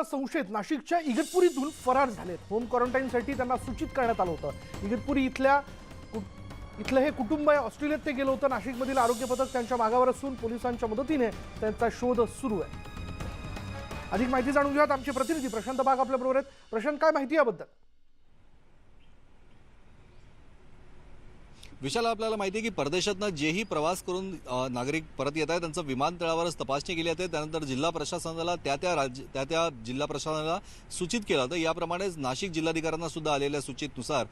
Corona संशयित. नाशिकच्या इगतपुरीतून फरार झालेत. होम क्वारंटाईनसाठी त्यांना सूचित करण्यात आलं होतं. इगतपुरी इथल्या इथलं हे कुटुंब आहे ऑस्ट्रेलियात ते गेलं होतं. नाशिकमधील आरोग्य पथक त्यांच्या मागावर असून पोलिसांच्या मदतीने त्यांचा शोध सुरू आहे. अधिक माहिती जाणून घेऊयात आमचे प्रतिनिधी प्रशांत बाग आपल्याबरोबर आहेत. प्रशांत काय माहिती याबद्दल? विशाल आपल्याला माहिती आहे की परदेशातनं जेही प्रवास करून नागरिक परत येत आहेत त्यांचं विमानतळावरच तपासणी केली जाते. त्यानंतर जिल्हा प्रशासनाला त्या त्या राज्य त्या त्या जिल्हा प्रशासनाला सूचित केलं होतं याप्रमाणेच नाशिक जिल्हाधिकाऱ्यांना सुद्धा आलेल्या सूचितनुसार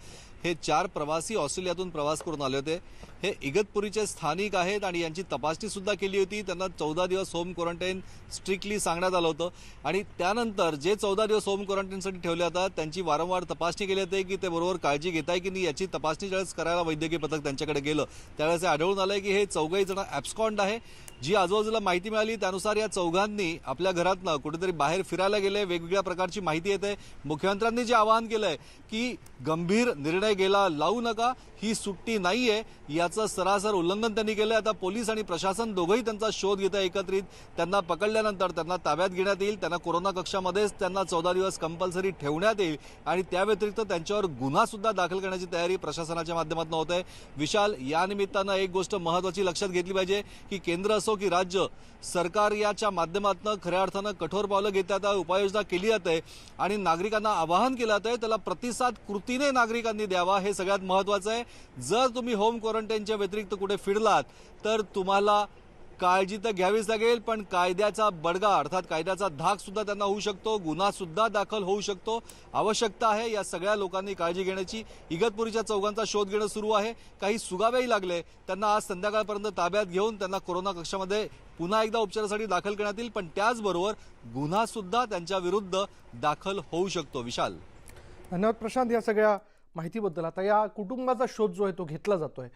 हे चार प्रवासी ऑस्ट्रेलियातून प्रवास करून आले होते. हे इगतपुरीचे स्थानिक आहेत आणि यांची तपासणी सुद्धा केली होती. त्यांना चौदा दिवस होम क्वारंटाईन स्ट्रिक्टली सांगण्यात आलं होतं. आणि त्यानंतर जे चौदा दिवस होम क्वारंटाईनसाठी ठेवले जातात त्यांची वारंवार तपासणी केली जाते की ते बरोबर काळजी घेत आहे की नाही याची तपासणी ज्यावेळेस करायला वैद्यकीय पथक त्यांच्याकडे गेलं. त्यावेळेस आढळून आलंय की हे चौघही जण ॲब्स्कॉन्ड आहे. जी आजूबाजूला माहिती मिळाली त्यानुसार या चौघांनी आपल्या घरातनं कुठेतरी बाहेर फिरायला गेले वेगवेगळ्या प्रकारची माहिती येते. मुख्यमंत्र्यांनी जे आवाहन केलंय की गंभीर निर्णय गेला लावू नका ही सुट्टी नाहीये. याचं सरासर उल्लंघन त्यांनी केलंय. आता पोलीस आणि प्रशासन दोघंही त्यांचा शोध घेत आहे एकत्रित. त्यांना पकडल्यानंतर त्यांना ताब्यात घेण्यात येईल. त्यांना कोरोना कक्षामध्येच त्यांना चौदा दिवस कंपल्सरी ठेवण्यात येईल. आणि त्या व्यतिरिक्त त्यांच्यावर गुन्हा सुद्धा दाखल करण्याची तयारी प्रशासनाच्या माध्यमातून होत आहे. विशाल या निमित्तानं एक गोष्ट महत्वाची लक्षात घेतली पाहिजे की केंद्र असो की राज्य सरकार याच्या माध्यमातून खऱ्या अर्थानं कठोर पावलं घेतात उपाययोजना केली जाते आणि नागरिकांना आवाहन केलं जात आहे त्याला प्रतिसाद कृतीने नागरिकांनी द्यावा हे सगळ्यात महत्वाचं आहे. जर तुम्ही होम क्वारंटाईनच्या व्यतिरिक्त कुठे फिरलात तर तुम्हाला काळजी तर घ्यावीच लागेल पण कायद्याचा बडगा अर्थात कायद्याचा धाक सुद्धा त्यांना होऊ शकतो गुन्हा सुद्धा दाखल होऊ शकतो. आवश्यकता आहे या सगळ्या लोकांनी काळजी घेण्याची. इगतपुरीच्या चौघांचा शोध घेणं सुरू आहे. काही सुगावेही लागले. त्यांना आज संध्याकाळपर्यंत ताब्यात घेऊन त्यांना कोरोना कक्षामध्ये पुन्हा एकदा उपचारासाठी दाखल करण्यात येईल पण त्याचबरोबर गुन्हा सुद्धा त्यांच्या विरुद्ध दाखल होऊ शकतो. विशाल. धन्यवाद प्रशांत या सगळ्या माहितीबद्दल. आता या कुटुंबाचा शोध जो आहे तो घेतला जातोय.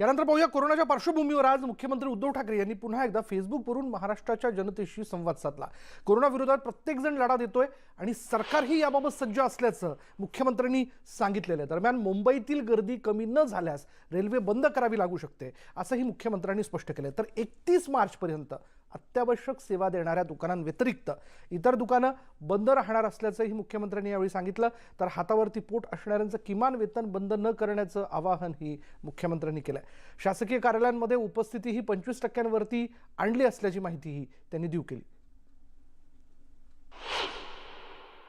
यानंतर पाहूया कोरोनाच्या पार्श्वभूमीवर आज मुख्यमंत्री उद्धव ठाकरे यांनी पुन्हा एकदा फेसबुकवरून महाराष्ट्राच्या जनतेशी संवाद साधला. कोरोनाविरोधात प्रत्येकजण लढा देतोय आणि सरकारही याबाबत सज्ज असल्याचं मुख्यमंत्र्यांनी सांगितलेलं आहे. दरम्यान मुंबईतील गर्दी कमी न झाल्यास रेल्वे बंद करावी लागू शकते असंही मुख्यमंत्र्यांनी स्पष्ट केलं तर एकतीस मार्चपर्यंत अत्यावश्यक सेवा देणाऱ्या दुकानांव्यतिरिक्त इतर दुकानं बंद राहणार असल्याचंही मुख्यमंत्र्यांनी यावेळी सांगितलं. तर हातावरती पोट असणाऱ्यांचं किमान वेतन बंद न करण्याचं आवाहनही मुख्यमंत्र्यांनी केलंय. शासकीय कार्यालयांमध्ये उपस्थिती ही पंचवीस टक्क्यांवरती आणली असल्याची माहितीही त्यांनी देऊ केली.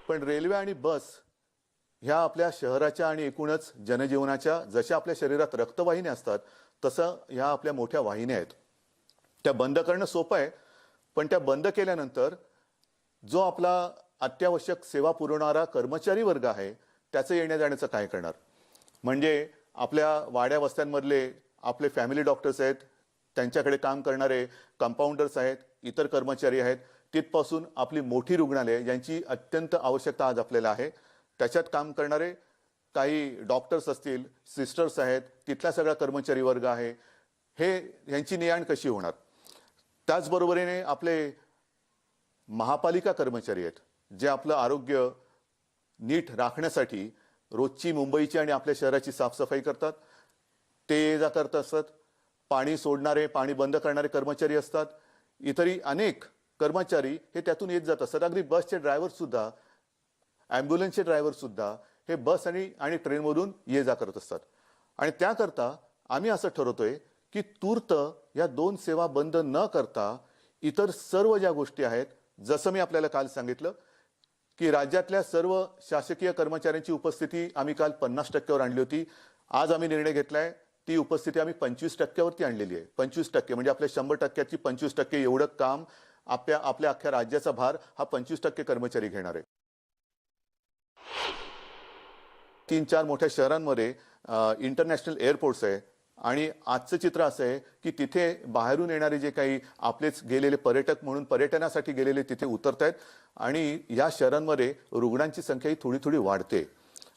पण रेल्वे आणि बस ह्या आपल्या शहराच्या आणि एकूणच जनजीवनाच्या जशा आपल्या शरीरात रक्तवाहिन्या असतात तसं ह्या आपल्या मोठ्या वाहिन्या आहेत. त्या बंद करणं सोपं आहे पण त्या बंद केल्यानंतर जो आपला अत्यावश्यक सेवा पुरवणारा कर्मचारी वर्ग आहे त्याचं येण्या जाण्याचं काय करणार? म्हणजे आपल्या वाड्या वस्त्यांमधले आपले फॅमिली डॉक्टर्स आहेत त्यांच्याकडे काम करणारे कंपाऊंडर्स आहेत इतर कर्मचारी आहेत तिथपासून आपली मोठी रुग्णालय यांची अत्यंत आवश्यकता आज आपल्याला आहे. त्याच्यात काम करणारे काही डॉक्टर्स असतील सिस्टर्स आहेत तिथला सगळा कर्मचारी वर्ग आहे हे यांची ने कशी होणार? त्याचबरोबरीने आपले महापालिका कर्मचारी आहेत जे आपलं आरोग्य नीट राखण्यासाठी रोजची मुंबईची आणि आपल्या शहराची साफसफाई करतात. ते ये जा करत असतात पाणी सोडणारे पाणी बंद करणारे कर्मचारी असतात. इतरही अनेक कर्मचारी हे त्यातून येत जात असतात अगदी बसचे ड्रायव्हरसुद्धा ॲम्ब्युलन्सचे ड्रायव्हरसुद्धा हे बस आणि आणि ट्रेनमधून ये जा करत असतात. आणि त्याकरता आम्ही असं ठरवतोय की तूर्त या दोन सेवा बंद न करता इतर सर्व ज्या गोष्टी आहेत जसं मी आपल्याला काल सांगितलं की राज्यातल्या सर्व शासकीय कर्मचाऱ्यांची उपस्थिती आम्ही काल पन्नास टक्क्यावर आणली होती. आज आम्ही निर्णय घेतलाय ती उपस्थिती आम्ही पंचवीस टक्क्यावरती आणलेली आहे. पंचवीस टक्के म्हणजे आपल्या शंभर टक्क्याची पंचवीस टक्के एवढं काम आपल्या आपल्या अख्ख्या राज्याचा भार हा पंचवीस टक्के कर्मचारी घेणार आहे. तीन चार मोठ्या शहरांमध्ये इंटरनॅशनल एअरपोर्ट्स आहे. आणि आजचं चित्र असं आहे की तिथे बाहेरून येणारे जे काही आपलेच गेलेले पर्यटक म्हणून पर्यटनासाठी गेलेले तिथे उतरत आहेत आणि या शहरांमध्ये रुग्णांची संख्या ही थोडी थोडी वाढते.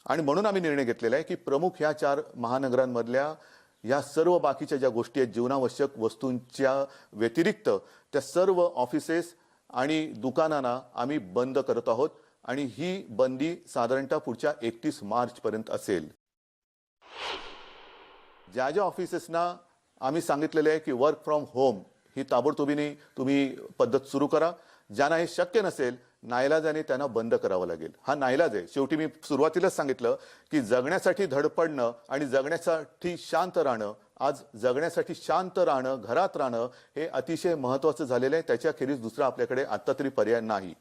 आणि म्हणून आम्ही निर्णय घेतलेला आहे की प्रमुख ह्या चार महानगरांमधल्या या सर्व बाकीच्या ज्या गोष्टी आहेत जीवनावश्यक वस्तूंच्या व्यतिरिक्त त्या सर्व ऑफिसेस आणि दुकानांना आम्ही बंद करत आहोत आणि ही बंदी साधारणतः पुढच्या एकतीस मार्चपर्यंत असेल. ज्या ज्या ऑफिसेसना आम्ही सांगितलेले आहे की वर्क फ्रॉम होम ही ताबडतोबीने तुम्ही पद्धत सुरू करा. ज्यांना हे शक्य नसेल नाईलाजाने त्यांना बंद करावं लागेल. हा नाईलाज आहे. शेवटी मी सुरुवातीलाच सांगितलं की जगण्यासाठी धडपडणं आणि जगण्यासाठी शांत राहणं आज जगण्यासाठी शांत राहणं घरात राहणं हे अतिशय महत्वाचं झालेलं आहे. त्याच्याखेरीज दुसरा आपल्याकडे आत्ता तरी पर्याय नाही.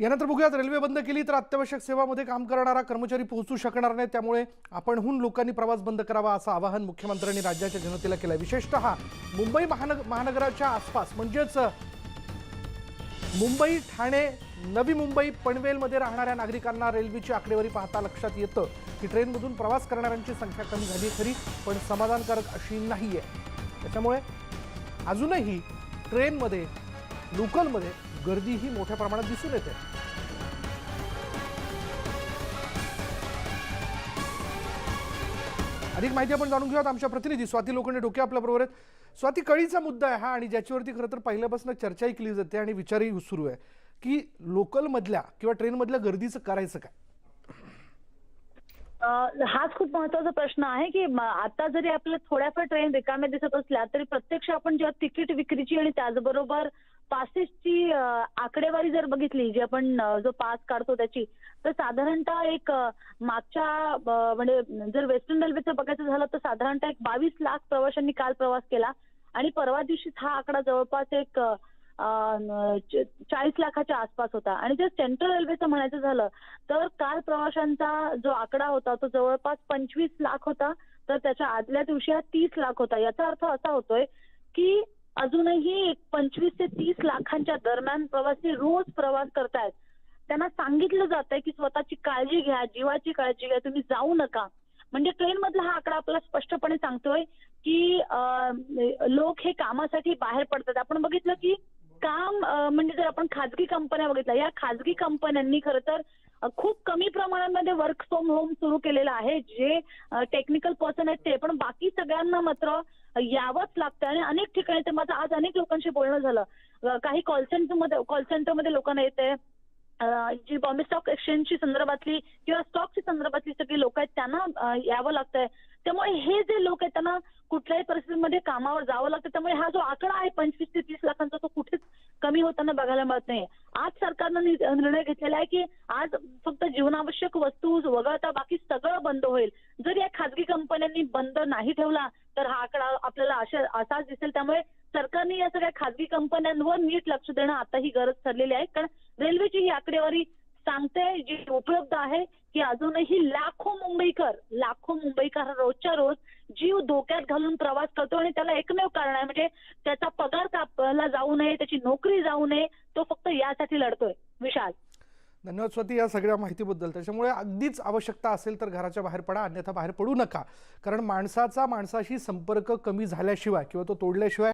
यानंतर बघूयात रेल्वे बंद केली तर अत्यावश्यक सेवामध्ये काम करणारा कर्मचारी पोहोचू शकणार नाही त्यामुळे आपणहून लोकांनी प्रवास बंद करावा असं आवाहन मुख्यमंत्र्यांनी राज्याच्या जनतेला केलं विशेषतः मुंबई महानग महानगराच्या आसपास म्हणजेच मुंबई ठाणे नवी मुंबई पनवेलमध्ये राहणाऱ्या नागरिकांना रेल्वेची आकडेवारी पाहता लक्षात येतं की ट्रेनमधून प्रवास करणाऱ्यांची संख्या कमी झाली खरी पण समाधानकारक अशी नाही आहे त्याच्यामुळे अजूनही ट्रेनमध्ये लोकलमध्ये गर्दीही मोठ्या प्रमाणात दिसून येते. अधिक माहिती आपण जाणून घेऊयात. आमच्या प्रतिनिधी स्वाती लोखंडे डोके आपल्या बरोबर आहेत. स्वाती कळीचा मुद्दा आहे हा आणि ज्याच्यावरती खरं तर पहिल्यापासून चर्चाही केली जाते आणि विचारही सुरू आहे की लोकलमधल्या किंवा ट्रेनमधल्या गर्दीचं करायचं काय? हाच खूप महत्त्वाचा प्रश्न आहे की आता जरी आपल्या थोड्याफार ट्रेन रिकाम्या दिसत असल्या तरी प्रत्यक्ष आपण जेव्हा तिकीट विक्रीची आणि त्याचबरोबर पासेसची आकडेवारी जर बघितली जी आपण जो पास काढतो त्याची तर साधारणतः एक मागच्या म्हणजे जर वेस्टर्न रेल्वेचं बघायचं झालं तर साधारणतः एक बावीस लाख प्रवाशांनी काल प्रवास केला. आणि परवा दिवशीच हा आकडा जवळपास एक चाळीस लाखाच्या आसपास होता. आणि जर सेंट्रल रेल्वेचं म्हणायचं झालं तर काल प्रवाशांचा जो आकडा होता तो जवळपास पंचवीस लाख होता. तर त्याच्या आदल्या दिवशी हा तीस लाख होता. याचा अर्थ असा होतोय की अजूनही एक पंचवीस ते तीस लाखांच्या दरम्यान प्रवासी रोज प्रवास करतायत. त्यांना सांगितलं जातंय की स्वतःची काळजी घ्या जीवाची काळजी घ्या तुम्ही जाऊ नका. म्हणजे ट्रेन मधला हा आकडा आपला स्पष्टपणे सांगतोय की लोक हे कामासाठी बाहेर पडतात. आपण बघितलं की काम म्हणजे जर आपण खाजगी कंपन्या बघितल्या या खाजगी कंपन्यांनी खरं तर खूप कमी प्रमाणामध्ये वर्क फ्रॉम होम सुरू केलेलं आहे. जे टेक्निकल पर्सन आहेत ते. पण बाकी सगळ्यांना मात्र यावंच लागतं आणि अनेक ठिकाणी ते माझं आज अनेक लोकांशी बोलणं झालं. काही कॉल सेंटरमध्ये कॉल सेंटरमध्ये लोकांना येते. जी बॉम्बे स्टॉक एक्सचेंजची संदर्भातली किंवा स्टॉकची संदर्भातली सगळी लोक आहेत त्यांना यावं लागतंय. त्यामुळे हे जे लोक आहेत त्यांना कुठल्याही परिस्थितीमध्ये कामावर जावं लागतं. त्यामुळे हा जो आकडा आहे पंचवीस ते तीस लाखांचा तो कुठेच कमी होताना बघायला मिळत नाही आज सरकारनं निर्णय घेतलेला आहे की आज फक्त जीवनावश्यक वस्तू वगळता बाकी सगळं बंद होईल. खाजगी कंपन्यांनी बंद नाही ठेवला तर हा आकडा आपल्याला अशा असाच दिसेल. त्यामुळे सरकारने या सगळ्या खाजगी कंपन्यांवर नीट लक्ष देणं आता ही गरज ठरलेली आहे. कारण रेल्वेची ही आकडेवारी सांगते जी उपलब्ध आहे की अजूनही लाखो मुंबईकर लाखो मुंबईकर रोजच्या रोज जीव धोक्यात घालून प्रवास करतो आणि त्याला एकमेव कारण आहे. म्हणजे त्याचा पगार कापला जाऊ नये त्याची नोकरी जाऊ नये तो फक्त यासाठी लढतोय. विशाल. धन्यवाद स्वती या सगळ्या माहितीबद्दल. त्याच्यामुळे अगदीच आवश्यकता असेल तर घराच्या बाहेर पडा अन्यथा बाहेर पडू नका. कारण माणसाचा माणसाशी संपर्क कमी झाल्याशिवाय किंवा तो तोडल्याशिवाय